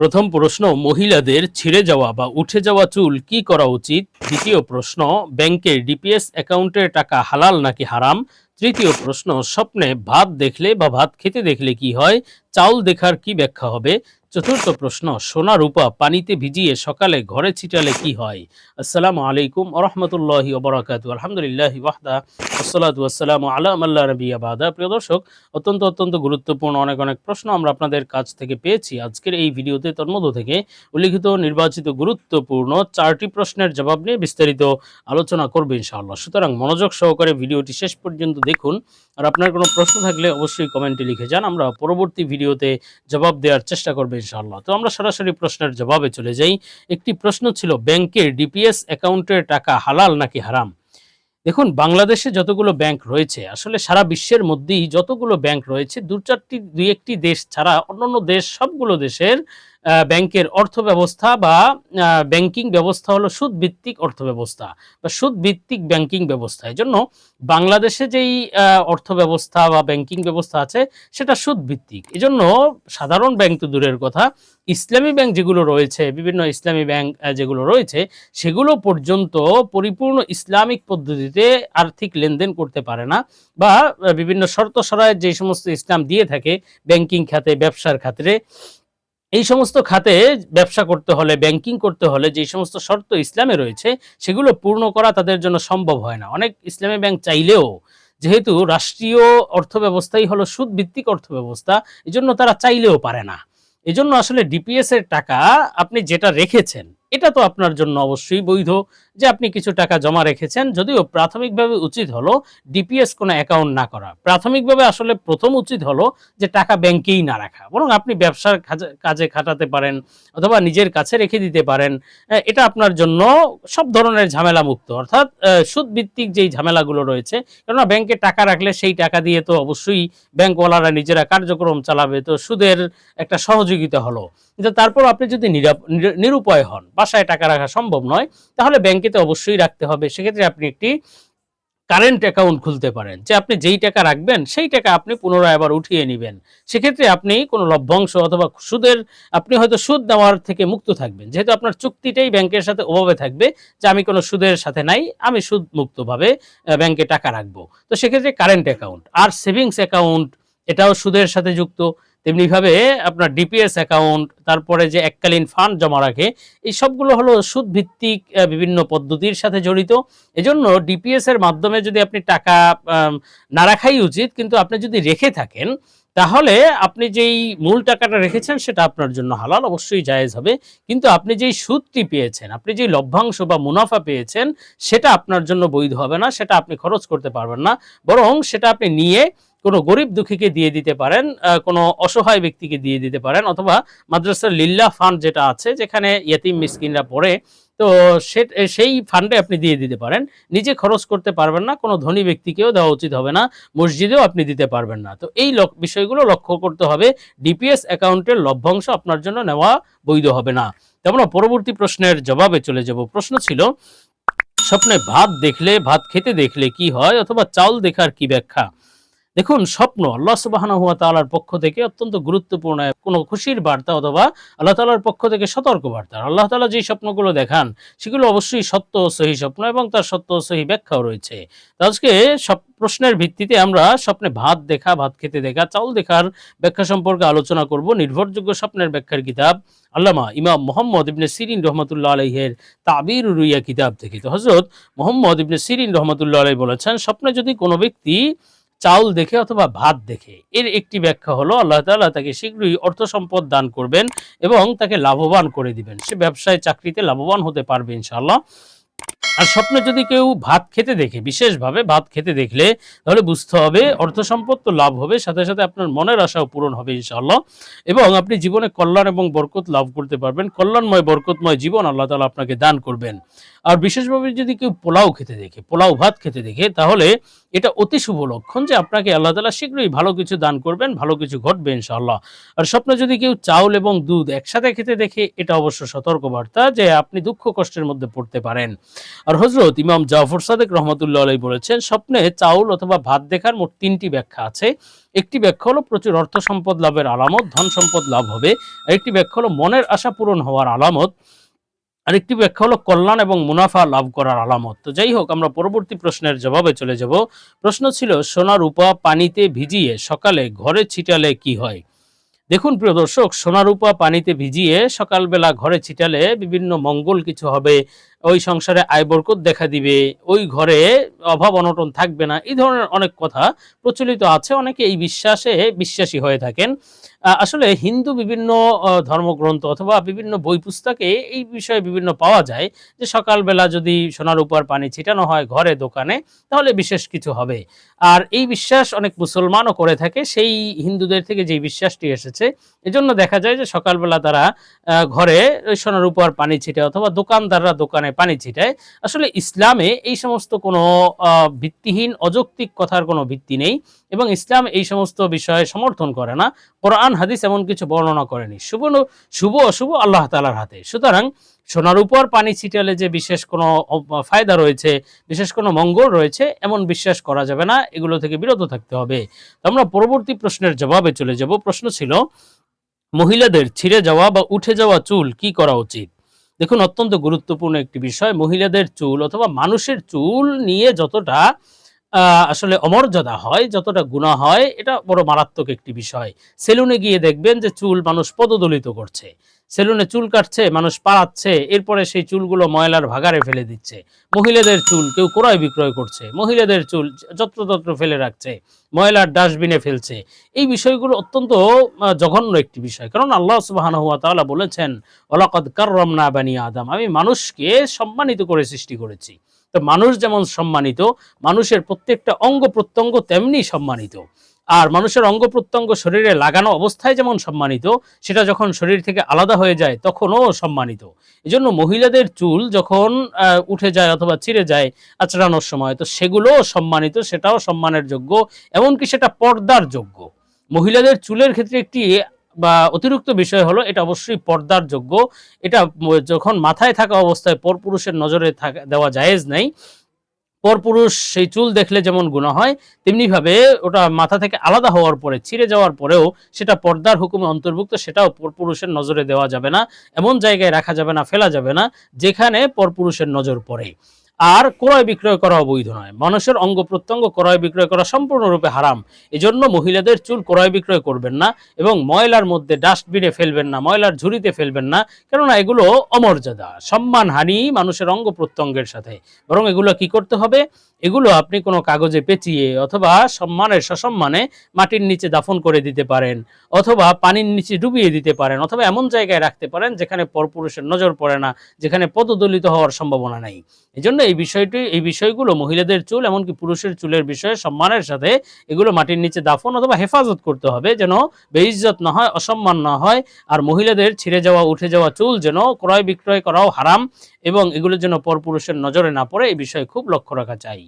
প্রথম প্রশ্ন, মহিলাদের ছিঁড়ে যাওয়া বা উঠে যাওয়া চুল কি করা উচিত? দ্বিতীয় প্রশ্ন ব্যাংকের ডিপিএস অ্যাকাউন্টের টাকা হালাল নাকি হারাম? তৃতীয় প্রশ্ন, স্বপ্নে ভাত দেখলে বা ভাত খেতে দেখলে কি হয়? চাউল দেখার কি ব্যাখ্যা হবে? চতুর্থ প্রশ্ন, সোনা রূপা পানিতে ভিজিয়ে সকালে ঘরে ছিটালে কি হয়? আসসালামু আলাইকুম আরহামতুল্লাহি ওবরাকাতু। আলহামদুলিল্লাহ ওয়াহদা আসসালাতু আসসালামু আলা আল্লাহ রবি আবাদা প্রিয় দর্শক, অত্যন্ত অত্যন্ত গুরুত্বপূর্ণ অনেক অনেক প্রশ্ন আমরা আপনাদের কাছ থেকে পেয়েছি আজকের এই ভিডিওতে। তন্মধ্য থেকে উল্লিখিত, নির্বাচিত, গুরুত্বপূর্ণ চারটি প্রশ্নের জবাব নিয়ে বিস্তারিত আলোচনা করবে ইনশাআল্লাহ। সুতরাং মনোযোগ সহকারে ভিডিওটি শেষ পর্যন্ত দেখুন। আর আপনার কোনো প্রশ্ন থাকলে অবশ্যই কমেন্টে লিখে যান। আমরা পরবর্তী ভিডিওতে জবাব দেওয়ার চেষ্টা করব ইনশাআল্লাহ। তো আমরা সরাসরি প্রশ্নের জবাবে চলে যাই। একটি প্রশ্ন ছিল, ব্যাংকের ডিপিএস অ্যাকাউন্টের টাকা হালাল নাকি হারাম? দেখুন, বাংলাদেশে যতগুলো ব্যাংক রয়েছে, আসলে সারা বিশ্বের মধ্যেই যতগুলো ব্যাংক রয়েছে, দু চারটি, দুই একটি দেশ ছাড়া অন্যান্য দেশ, সবগুলো দেশের ব্যাংকের অর্থ ব্যবস্থা বা ব্যাংকিং ব্যবস্থা হলো সুদ ভিত্তিক অর্থ ব্যবস্থা বা সুদ ভিত্তিক ব্যাংকিং ব্যবস্থা। এই জন্য বাংলাদেশে যেই অর্থ ব্যবস্থা বা ব্যাংকিং ব্যবস্থা আছে সেটা সুদ ভিত্তিক এই জন্য সাধারণ ব্যাংক তো দূরের কথা, ইসলামী ব্যাংক যেগুলো রয়েছে, বিভিন্ন ইসলামী ব্যাংক যেগুলো রয়েছে, সেগুলো পর্যন্ত পরিপূর্ণ ইসলামিক পদ্ধতিতে আর্থিক লেনদেন করতে পারে না বা বিভিন্ন শর্ত সরায় যে সমস্ত ইসলাম দিয়ে থাকে ব্যাংকিং খাতে, ব্যবসার ক্ষেত্রে এই সমস্ত খাতে ব্যবসা করতে হলে ব্যাংকিং করতে হলে, যে সমস্ত শর্ত ইসলামে রয়েছে, সেগুলো পূর্ণ করা তাদের জন্য সম্ভব হয় না। অনেক ইসলামী ব্যাংক চাইলেও যেহেতু রাষ্ট্রীয় অর্থব্যবস্থাই হলো সুদ অর্থব্যবস্থা অর্থ ব্যবস্থা এজন্য তারা চাইলেও পারে না। এজন্য আসলে ডিপিএস এর টাকা আপনি যেটা রেখেছেন, এটা তো আপনার জন্য অবশ্যই বৈধ। যে আপনি কিছু টাকা জমা রেখেছেন, যদিও প্রাথমিকভাবে উচিত হলো ডিপিএস কোনো অ্যাকাউন্ট না করা। প্রাথমিকভাবে আসলে প্রথম উচিত হলো যে টাকা ব্যাংকেই না রাখা। বরং আপনি ব্যবসার কাজে- খাটাতে পারেন অথবা নিজের কাছে রেখে দিতে পারেন। এটা আপনার জন্য সব ধরনের ঝামেলা মুক্ত অর্থাৎ সুদ ভিত্তিক যেই ঝামেলাগুলো রয়েছে, কেননা ব্যাংকে টাকা রাখলে সেই টাকা দিয়ে তো অবশ্যই ব্যাংকওয়ালারা নিজেরা কার্যক্রম চালাবে। তো সুদের একটা সহযোগিতা হলো। কিন্তু তারপর আপনি যদি নিরাপ- নির- নিরুপায় হন, বাসায় টাকা রাখা সম্ভব নয়, তাহলে ব্যাংকে তো অবশ্যই রাখতে হবে। সেক্ষেত্রে আপনি একটি কারেন্ট অ্যাকাউন্ট খুলতে পারেন। যে আপনি যেই টাকা রাখবেন, সেই টাকা আপনি পুনরায় আবার উঠিয়ে নেবেন। সেক্ষেত্রে আপনি কোনো লভ্যাংশ অথবা সুদের, আপনি হয়তো সুদ দেওয়ার থেকে মুক্ত থাকবেন। যেহেতু আপনার চুক্তিটাই ব্যাংকের সাথে ওভাবে থাকবে যে আমি কোনো সুদের সাথে নাই, আমি সুদ মুক্তভাবে ব্যাংকে টাকা রাখব। তো সেক্ষেত্রে কারেন্ট অ্যাকাউন্ট আর সেভিংস অ্যাকাউন্ট এটাও সুদের সাথে যুক্ত। তেমনিভাবে আপনার ডিপিএস অ্যাকাউন্ট তারপরে যে এককালীন ফান্ড জমা রাখে, এই সবগুলো হলো সুদ ভিত্তিক বিভিন্ন পদ্ধতির সাথে জড়িত। এজন্য ডিপিএস এর মাধ্যমে যদি আপনি টাকা না রাখাই উচিত, কিন্তু আপনি যদি রেখে থাকেন, তাহলে আপনি যেই মূল টাকাটা রেখেছেন, সেটা আপনার জন্য হালাল, অবশ্যই জায়েজ হবে। কিন্তু আপনি যেই সুদটি পেয়েছেন, আপনি যেই লভ্যাংশ বা মুনাফা পেয়েছেন, সেটা আপনার জন্য বৈধ হবে না, সেটা আপনি খরচ করতে পারবেন না। বরং সেটা আপনি নিয়ে কোনো গরিব দুঃখীকে দিয়ে দিতে পারেন কোনো অসহায় ব্যক্তিকে দিয়ে দিতে পারেন, অথবা মাদ্রাসার লিল্লা ফান্ড যেটা আছে, যেখানে ইয়েতিম মিসকিনরা পড়ে, তো সেই ফান্ডে আপনি দিয়ে দিতে পারেন। নিজে খরচ করতে পারবেন না, কোনো ধনী ব্যক্তিকেও দেওয়া উচিত হবে না, মসজিদেও আপনি দিতে পারবেন না। তো এই বিষয়গুলো লক্ষ্য করতে হবে, ডিপিএস অ্যাকাউন্টের লভ্যাংশ আপনার জন্য নেওয়া বৈধ হবে না। তেমন পরবর্তী প্রশ্নের জবাবে চলে যাব। প্রশ্ন ছিল, স্বপ্নে ভাত দেখলে, ভাত খেতে দেখলে কি হয়, অথবা চাউল দেখার কি ব্যাখ্যা? দেখুন, স্বপ্ন আল্লাহ সুবাহানা হুয়া তালার পক্ষ থেকে অত্যন্ত গুরুত্বপূর্ণ কোনো খুশির বার্তা অথবা আল্লাহ তালার পক্ষ থেকে সতর্ক বার্তা আল্লাহ তালা যে স্বপ্নগুলো দেখান, সেগুলো অবশ্যই সত্য সহি স্বপ্ন এবং তার সত্য সহি ব্যাখ্যাও রয়েছে। আজকে সব প্রশ্নের ভিত্তিতে আমরা স্বপ্নে ভাত দেখা, ভাত খেতে দেখা, চাউল দেখার ব্যাখ্যা সম্পর্কে আলোচনা করব। নির্ভরযোগ্য স্বপ্নের ব্যাখ্যার কিতাব আল্লামা ইমাম মোহাম্মদ ইবনে সিরিন রহমতুল্লাহ আলহের তাবির রুইয়া কিতাব থেকে। তো হজরত মোহাম্মদ ইবনে সিরিন রহমতুল্লাহ আলাই বলেছেন, স্বপ্নে যদি কোনো ব্যক্তি চাউল দেখে অথবা ভাত দেখে। এর একটি ব্যাখ্যা হলো, আল্লাহ তালা তাকে শীঘ্রই অর্থ সম্পদ দান করবেন এবং তাকে লাভবান করে দিবেন। সে ব্যবসায়, চাকরিতে লাভবান হতে পারবে ইনশাআল্লাহ। আর স্বপ্নে যদি কেউ ভাত খেতে দেখে, বিশেষভাবে ভাত খেতে দেখলে, তাহলে বুঝতে হবে অর্থ সম্পদ তো লাভ হবে, সাথে সাথে আপনার মনের আশাও পূরণ হবে ইনশাআল্লাহ। এবং আপনি জীবনে কল্যাণ এবং বরকত লাভ করতে পারবেন, কল্যাণময়, বরকতময় জীবন আল্লাহ তাআলা আপনাকে দান করবেন। আর বিশেষভাবে যদি কেউ পোলাও খেতে দেখে, পোলাও ভাত খেতে দেখে, তাহলে এটা অতি শুভ লক্ষণ যে আপনাকে আল্লাহ তালা শীঘ্রই ভালো কিছু দান করবেন, ভালো কিছু ঘটবে ইনশাআল্লাহ। আর স্বপ্নে যদি কেউ চাউল এবং দুধ একসাথে খেতে দেখে, এটা অবশ্য সতর্কবার্তা যে আপনি দুঃখ কষ্টের মধ্যে পড়তে পারেন। আর হজরত ইমাম জাফর সাদেক রহমতুল্লাহ আলাই বলেছেন, স্বপ্নে চাউল অথবা ভাত দেখার মোট তিনটি ব্যাখ্যা আছে। একটি ব্যাখ্যা হলো প্রচুর অর্থ সম্পদ লাভের আলামত, ধন সম্পদ লাভ হবে। একটি ব্যাখ্যা হলো মনের আশা পূরণ হওয়ার আলামত। আরেকটি ব্যাখ্যা হলো কল্যাণ এবং মুনাফা লাভ করার আলামত। তো যাই হোক, আমরা পরবর্তী প্রশ্নের জবাবে চলে যাব। প্রশ্ন ছিল, সোনা, রূপা পানিতে ভিজিয়ে সকালে ঘরে ছিটালে কি হয়? দেখুন, প্রিয় দর্শক সোনা রূপা পানিতে ভিজিয়ে সকালবেলা ঘরে ছিটালে বিভিন্ন মঙ্গল কিছু হবে। ওই সংসারে আয় বরকত দেখা দিবে। ওই ঘরে অভাব অনটন থাকবে না। এই ধরনের অনেক কথা প্রচলিত আছে। অনেকে এই বিশ্বাসে বিশ্বাসী হয়ে থাকেন। আসলে হিন্দু বিভিন্ন ধর্মগ্রন্থ অথবা বিভিন্ন বই পুস্তকে এই বিষয়ে বিভিন্ন পাওয়া যায় যে সকালবেলা যদি সোনার উপর পানি ছিটানো হয় ঘরে, দোকানে, তাহলে বিশেষ কিছু হবে। আর এই বিশ্বাস অনেক মুসলমানও করে থাকে, সেই হিন্দুদের থেকে যে বিশ্বাসটি এসেছে, এজন্য দেখা যায় যে সকালবেলা তারা ঘরে সোনার উপর পানি ছিটায় অথবা দোকানদাররা দোকানে পানি ছিটায়। আসলে ইসলামে এই সমস্ত কোনো ভিত্তিহীন, অযৌক্তিক কথার কোনো ভিত্তি নেই। এবং ইসলাম এই সমস্ত বিষয়ে সমর্থন করে না। কোরআন, হাদিস এমন কিছু বর্ণনা করেনি। শুভ শুভ অশুভ আল্লাহ তালার হাতে। সুতরাং সোনার উপর পানি ছিটালে যে বিশেষ কোনো ফায়দা রয়েছে, বিশেষ কোনো মঙ্গল রয়েছে, এমন বিশ্বাস করা যাবে না। এগুলো থেকে বিরত থাকতে হবে। আমরা পরবর্তী প্রশ্নের জবাবে চলে যাব। প্রশ্ন ছিল, মহিলাদের ছিঁড়ে যাওয়া বা উঠে যাওয়া চুল কি করা উচিত? দেখুন, অত্যন্ত গুরুত্বপূর্ণ একটি বিষয়। মহিলাদের চুল অথবা মানুষের চুল নিয়ে যতটা আসলে অমর্যাদা হয়, যতটা গুণা হয়, এটা বড় মারাত্মক একটি বিষয়। সেলুনে গিয়ে দেখবেন যে চুল মানুষ পদদলিত করছে। সেলুনে চুল কাটছে, মানুষ পাড়াচ্ছে এরপরে সেই চুলগুলো ময়লার ভাগারে ফেলে দিচ্ছে। মহিলাদের চুল কেউ ক্রয় বিক্রয় করছে, মহিলাদের চুল যত্রতত্র ফেলে রাখছে, ময়লার ডাস্টবিনে ফেলছে। এই বিষয়গুলো অত্যন্ত জঘন্য একটি বিষয়। কারণ আল্লাহ সুবাহান হুয়া তাআলা বলেছেন ওলাকদ কাররামনা বানি আদম। আমি মানুষকে সম্মানিত করে সৃষ্টি করেছি। তো মানুষ যেমন সম্মানিত, মানুষের প্রত্যেকটা অঙ্গ প্রত্যঙ্গ তেমনি সম্মানিত। আর মানুষের অঙ্গ প্রত্যঙ্গ শরীরে লাগানো অবস্থায় যেমন সম্মানিত, সেটা যখন শরীর থেকে আলাদা হয়ে যায় তখনও সম্মানিত। এজন্য মহিলাদের চুল যখন উঠে যায় অথবা ছিঁড়ে যায় আচড়ানোর সময়, তো সেগুলোও সম্মানিত, সেটাও সম্মানের যোগ্য, এমনকি সেটা পর্দার যোগ্য। মহিলাদের চুলের ক্ষেত্রে একটি, বা অতিরিক্ত বিষয় হলো, এটা অবশ্যই পর্দার যোগ্য। এটা যখন মাথায় থাকা অবস্থায় পরপুরুষের নজরে থাকা, দেওয়া জায়েজ নাই। পরপুরুষ সেই চুল দেখলে যেমন গুণা হয়, তেমনিভাবে ওটা মাথা থেকে আলাদা হওয়ার পরে, ছিঁড়ে যাওয়ার পরেও সেটা পর্দার হুকুমে অন্তর্ভুক্ত, সেটাও পরপুরুষের নজরে দেওয়া যাবে না, এমন জায়গায় রাখা যাবে না, ফেলা যাবে না, যেখানে পরপুরুষের নজর পড়ে। আর ক্রয় বিক্রয় করা অবৈধ নয়। মানুষের অঙ্গ প্রত্যঙ্গ ক্রয় বিক্রয় করা সম্পূর্ণরূপে হারাম। এজন্য মহিলাদের চুল ক্রয় বিক্রয় করবেন না এবং ময়লার মধ্যে ডাস্টবিনে ফেলবেন না, ময়লার ঝুড়িতে ফেলবেন না, কেননা এগুলো অমর্যাদা, সম্মানহানি মানুষের অঙ্গ প্রত্যঙ্গের সাথে। বরং এগুলো কি করতে হবে? এগুলো আপনি কোনো কাগজে পেঁচিয়ে অথবা সম্মানের সসম্মানে মাটির নিচে দাফন করে দিতে পারেন, অথবা পানির নিচে ডুবিয়ে দিতে পারেন, অথবা এমন জায়গায় রাখতে পারেন যেখানে পরপুরুষের নজর পড়ে না, যেখানে পদদলিত হওয়ার সম্ভাবনা নেই। এজন্য এই বিষয়টি, এই বিষয়গুলো মহিলাদের চুল, এমনকি পুরুষের চুলের বিষয়ে সম্মানের সাথে এগুলো মাটির নিচে দাফন অথবা হেফাজত করতে হবে যেন বেইজ্জত না হয়, অসম্মান না হয়, আর মহিলাদের ছিঁড়ে যাওয়া, উঠে যাওয়া চুল যেন ক্রয় বিক্রয় করাও হারাম এবং এগুলোর জন্য পরপুরুষের নজরে না পড়ে, এই বিষয়ে খুব লক্ষ্য রাখা চাই।